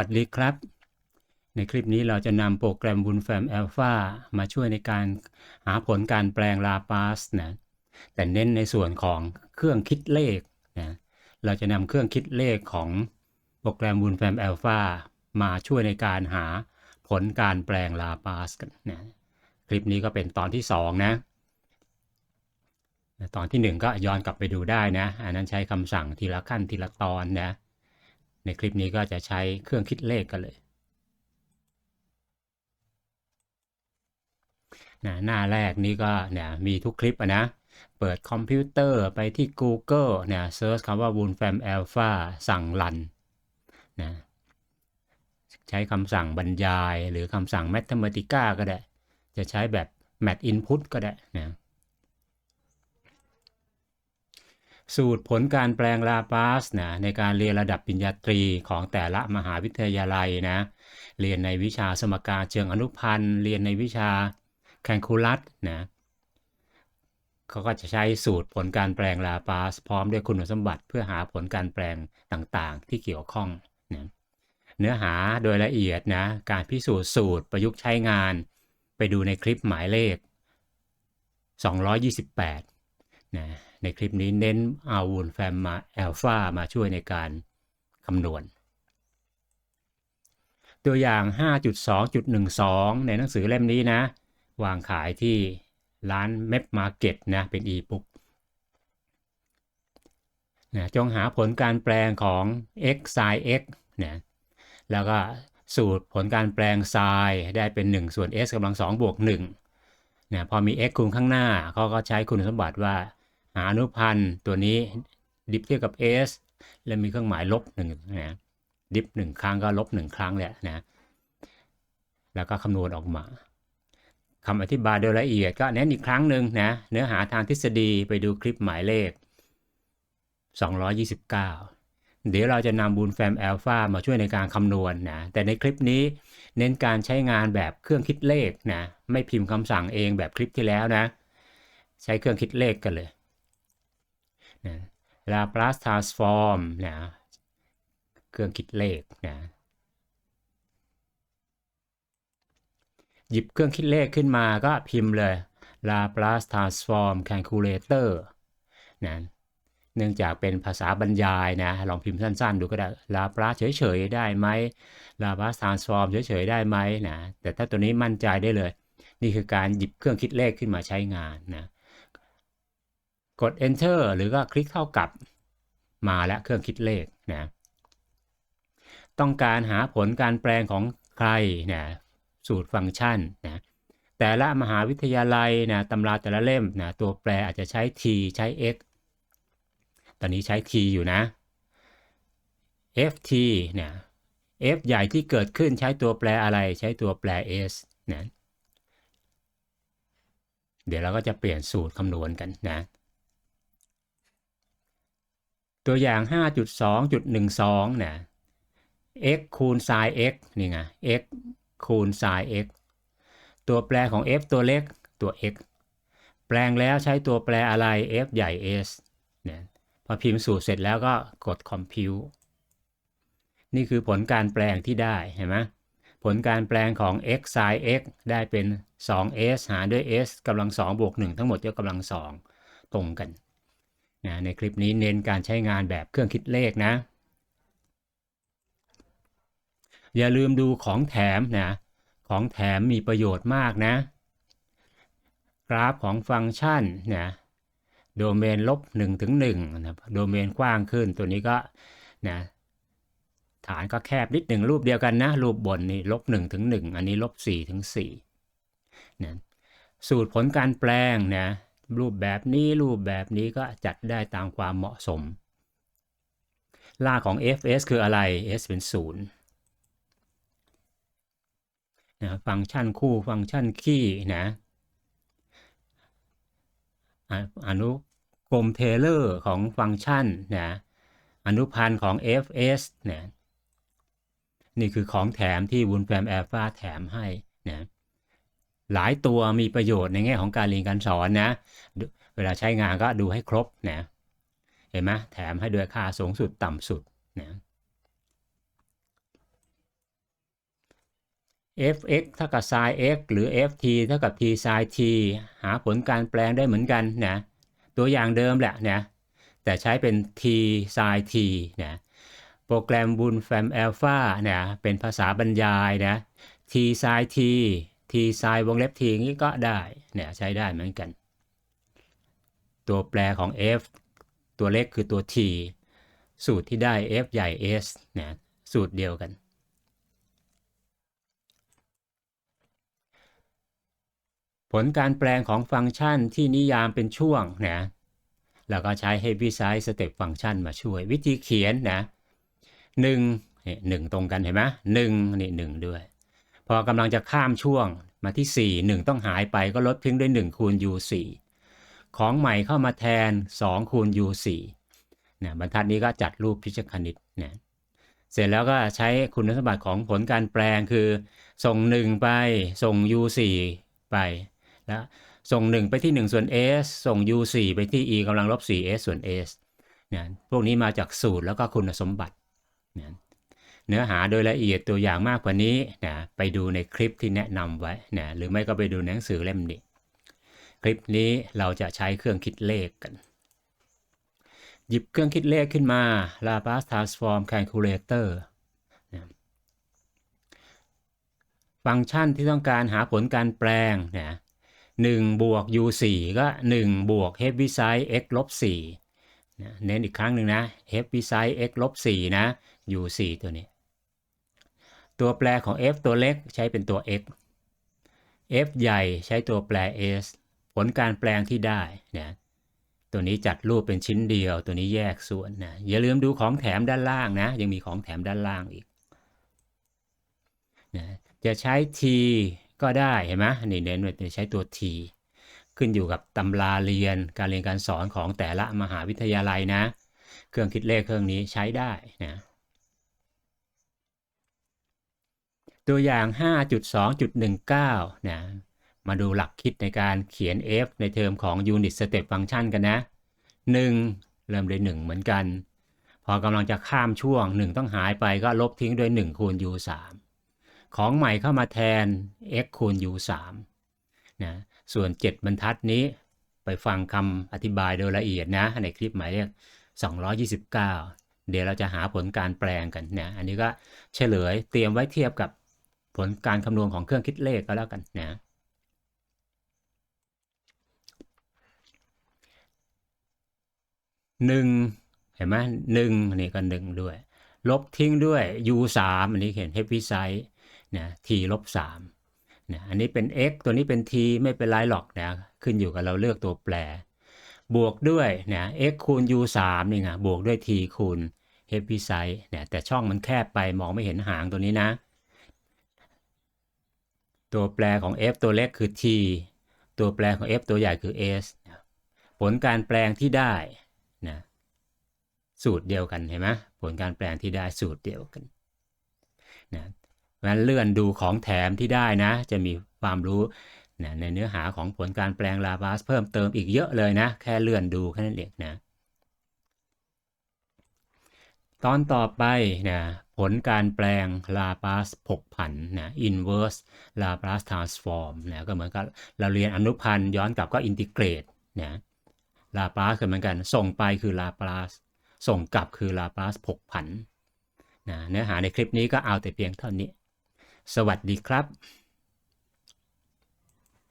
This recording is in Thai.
สวัสดีครับ ในคลิปนี้เราจะนำโปรแกรม Wolfram Alpha มาช่วยในการหาผลการแปลง Laplace นะ แต่เน้นในส่วนของเครื่องคิดเลขนะ เราจะนำเครื่องคิดเลขของโปรแกรม Wolfram Alpha มาช่วยในการหาผลการแปลง Laplace กันนะคลิปนี้ก็เป็นตอนที่ 2 นะ ตอนที่ 1 ก็ย้อนกลับไปดูได้นะ อันนั้นใช้คำสั่งทีละขั้นทีละตอนนะ ในคลิปนี้ก็จะใช้เครื่องคิดเลขกันเลยนะหน้าแรกนี้ก็เนี่ยมีทุกคลิปอะนะ เปิดคอมพิวเตอร์ไปที่ Google เนี่ยเซิร์ชคำว่า w o l f a m Alpha สั่งรันนะใช้คำสั่งบรรยายหรือคำสั่ง Mathematica ก็ได้ จะใช้แบบ Mat Input ก็ได้นะ สูตรผลการแปลงลาปาสนะในการเรียนระดับปริญญาตรีของแต่ละมหาวิทยาลัยนะเรียนในวิชาสมการเชิงอนุพันธ์ เรียนในวิชาแคลคูลัสนะเขาก็จะใช้สูตรผลการแปลงลาปาสพร้อมด้วยคุณสมบัติเพื่อหาผลการแปลงต่างๆ ที่เกี่ยวข้องนะเนื้อหาโดยละเอียดนะการพิสูจน์สูตรประยุกต์ใช้งาน ไปดูในคลิปหมายเลข 228นะ ในคลิปนี้เน้นเอาวูลแฟมมาแอลฟามาช่วยในการคำนวณ ตัวอย่าง 5.2.12 ในหนังสือเล่มนี้นะ วางขายที่ร้านเม p มาร์เก็ตนะเป็นอีบุ๊กนะจงหาผลการแปลงของ x sin x นะแล้วก็สูตรผลการแปลง sin ได้เป็น 1 ส่วน s กำลัง2บวก1นะพอมี x คูณข้างหน้าเขาก็ใช้คุณสมบัติว่า หาอนุพันธ์ตัวนี้ดิฟเทียบกับ s แล้วมีเครื่องหมายลบหนึ่งนะดิฟหนึ่งครั้งก็ลบหนึ่งครั้งแหละนะแล้วก็คำนวณออกมาคำอธิบายโดยละเอียดก็เน้นอีกครั้งหนึ่งนะเนื้อหาทางทฤษฎีไปดูคลิปหมายเลข 229 เดี๋ยวเราจะนำบูลแฟมแอลฟามาช่วยในการคำนวณนนะแต่ในคลิปนี้เน้นการใช้งานแบบเครื่องคิดเลขนะไม่พิมพ์คำสั่งเองแบบคลิปที่แล้วนะ ใช้เครื่องคิดเลขกันเลย นะ Laplace transform นะเครื่องคิดเลขนะหยิบเครื่องคิดเลขขึ้นมาก็พิมพ์เลย Laplace transform calculator นะเนื่องจากเป็นภาษาบรรยายนะ ลองพิมพ์สั้นๆ ดูก็ได้ Laplace เฉยๆ ได้ไหม Laplace transform เฉยๆ ได้ไหมนะ แต่ถ้าตัวนี้มั่นใจได้เลย นี่คือการหยิบเครื่องคิดเลขขึ้นมาใช้งานนะ กด enter หรือก็คลิกเท่ากับมาแล้วเครื่องคิดเลขนะต้องการหาผลการแปลงของใครนะสูตรฟังก์ชันนะแต่ละมหาวิทยาลัยนะตำราแต่ละเล่มนะตัวแปรอาจจะใช้ t ใช้ x ตอนนี้ใช้ t อยู่นะ ft นะ f ใหญ่ที่เกิดขึ้นใช้ตัวแปรอะไรใช้ตัวแปร s นะเดี๋ยวเราก็จะเปลี่ยนสูตรคำนวณกันนะ ตัวอย่าง 5.2.12นะ x คูณ sin x นี่ไง x คูณ sin x ตัวแปรของ f ตัวเล็กตัว x แปลงแล้วใช้ตัวแปรอะไร f ใหญ่ s เนี่ยพอพิมพ์สูตรเสร็จแล้วก็กด compute นี่คือผลการแปลงที่ได้เห็นไหมผลการแปลงของ x sin x ได้เป็น 2s หารด้วย s กำลัง2บวก1ทั้งหมดยกกำลัง2ตรงกัน นะในคลิปนี้เน้นการใช้งานแบบเครื่องคิดเลขนะ อย่าลืมดูของแถมนะของแถมมีประโยชน์มากนะ กราฟของฟังก์ชันนะโดเมนลบ1ถึง1นะโดเมนกว้างขึ้นตัวนี้ก็นะฐานก็แคบนิดหนึ่งรูปเดียวกันนะ รูปบนนี่ลบ1ถึง1อันนี้ลบ4ถึง4นะสูตรผลการแปลงนะ รูปแบบนี้รูปแบบนี้ก็จัดได้ตามความเหมาะสม ล่าของ fs คืออะไร s เป็น0นะฟังก์ชันคู่ฟังก์ชันคี่นะอนุกรมเทเลอร์ของฟังก์ชันนะอนุพันธ์ของ fs นะนี่คือของแถมที่วุนแฟมแอลฟาแถมให้นะ หลายตัวมีประโยชน์ในแง่ของการเรียนการสอนนะ เวลาใช้งานก็ดูให้ครบนะเห็นไหมแถมให้ด้วยค่าสูงสุดต่ำสุดนะ fx เท่ากับ sin x หรือ ft เท่ากับ t sin t หาผลการแปลงได้เหมือนกันนะ ตัวอย่างเดิมแหละนะแต่ใช้เป็น t sin t นะโปรแกรมบุลแฟมอัลฟาเนี่ยเป็นภาษาบรรยายนะ t sin t t sin วงเล็บ t นี้ก็ได้เนี่ยใช้ได้เหมือนกัน ตัวแปรของ f ตัวเล็กคือตัว t สูตรที่ได้ f ใหญ่ s นะสูตรเดียวกัน ผลการแปลงของฟังก์ชันที่นิยามเป็นช่วงนะแล้วก็ใช้ Heaviside Step Function มาช่วยวิธีเขียนนะหนึ่งหนึ่งตรงกันเห็นไหมหนึ่งนี่หนึ่งด้วย พอกำลังจะข้ามช่วงมาที่ 4 1 ต้องหายไปก็ลดทิ้งด้วย 1 คูณ u 4ของใหม่เข้ามาแทน 2 คูณ u 4นะบรรทัดนี้ก็จัดรูปพิชคณิตนะเสร็จแล้วก็ใช้คุณสมบัติของผลการแปลงคือ ส่ง 1 ไปส่ง u 4ไปแล้วส่ง 1 ไปที่ 1 ส่วน s ส่ง u 4ไปที่ e กำลังลบ 4s ส่วน s นะพวกนี้มาจากสูตรแล้วก็คุณสมบัตินะ เนื้อหาโดยละเอียดตัวอย่างมากกว่านี้นะไปดูในคลิปที่แนะนำไว้นะหรือไม่ก็ไปดูหนังสือเล่มนี้ คลิปนี้เราจะใช้เครื่องคิดเลขกัน หยิบเครื่องคิดเลขขึ้นมา Laplace Transform Calculator นะฟังก์ชันที่ต้องการหาผลการแปลงนะ1บวก u 4 ก็ 1 บวก heaviside x ลบ4เน้นอีกครั้งหนึ่งนะ heaviside x ลบ4นะ u 4 ตัวนี้ ตัวแปรของ f ตัวเล็กใช้เป็นตัว x f ใหญ่ใช้ตัวแปร s ผลการแปลงที่ได้นะตัวนี้จัดรูปเป็นชิ้นเดียว ตัวนี้แยกส่วนนะอย่าลืมดูของแถมด้านล่างนะ ยังมีของแถมด้านล่างอีกนะจะใช้ t ก็ได้เห็นไหมนี่เน้นว่าใช้ตัว t ขึ้นอยู่กับตำราเรียนการเรียนการสอนของแต่ละมหาวิทยาลัยนะ เครื่องคิดเลขเครื่องนี้ใช้ได้นะ ตัวอย่าง 5.2.19 นะ มาดูหลักคิดในการเขียน f ในเทอมของ unit step function กันนะ 1 เริ่มด้วย1เหมือนกัน พอกำลังจะข้ามช่วง 1 ต้องหายไปก็ลบทิ้งด้วย 1 คูณ u 3ของใหม่เข้ามาแทน x คูณ u 3นะส่วน 7 บรรทัดนี้ไปฟังคำอธิบายโดยละเอียดนะ ในคลิปหมายเลข229 เดี๋ยวเราจะหาผลการแปลงกันนะ อันนี้ก็เฉลยเตรียมไว้เทียบกับ ผลการคำนวณของเครื่องคิดเลขก็แล้วกันนะหนึ่งเห็นไหมหนึ่งนี่ก็หนึ่งด้วย ลบทิ้งด้วย u 3อันนี้เห็น heavy side นะ t ลบ3นะอันนี้เป็น x ตัวนี้เป็น t ไม่เป็นไรหรอกนะขึ้นอยู่กับเราเลือกตัวแปร บวกด้วยนะ x คูณ u 3นี่ไงบวกด้วย t คูณ heavy side นะแต่ช่องมันแคบไปมองไม่เห็นหางตัวนี้นะ ตัวแปรของ f ตัวเล็กคือ t ตัวแปรของ f ตัวใหญ่คือ s ผลการแปลงที่ได้นะสูตรเดียวกันเห็นไหมผลการแปลงที่ได้สูตรเดียวกันนะงั้นเลื่อนดูของแถมที่ได้นะ จะมีความรู้นะในเนื้อหาของผลการแปลงลาบาสเพิ่มเติมอีกเยอะเลยนะ แค่เลื่อนดูแค่นั้นเองนะ ตอนต่อไปนะผลการแปลงลาปาสผกผันนะ inverse Laplace transform นะก็เหมือนกับเราเรียนอนุพันธ์ย้อนกลับก็อินทิเกรตนะลาปาสเหมือนกัน ส่งไปคือลาปาสส่งกลับคือลาปาสผกผันนะเนื้อหาในคลิปนี้ก็เอาแต่เพียงเท่านี้ สวัสดีครับ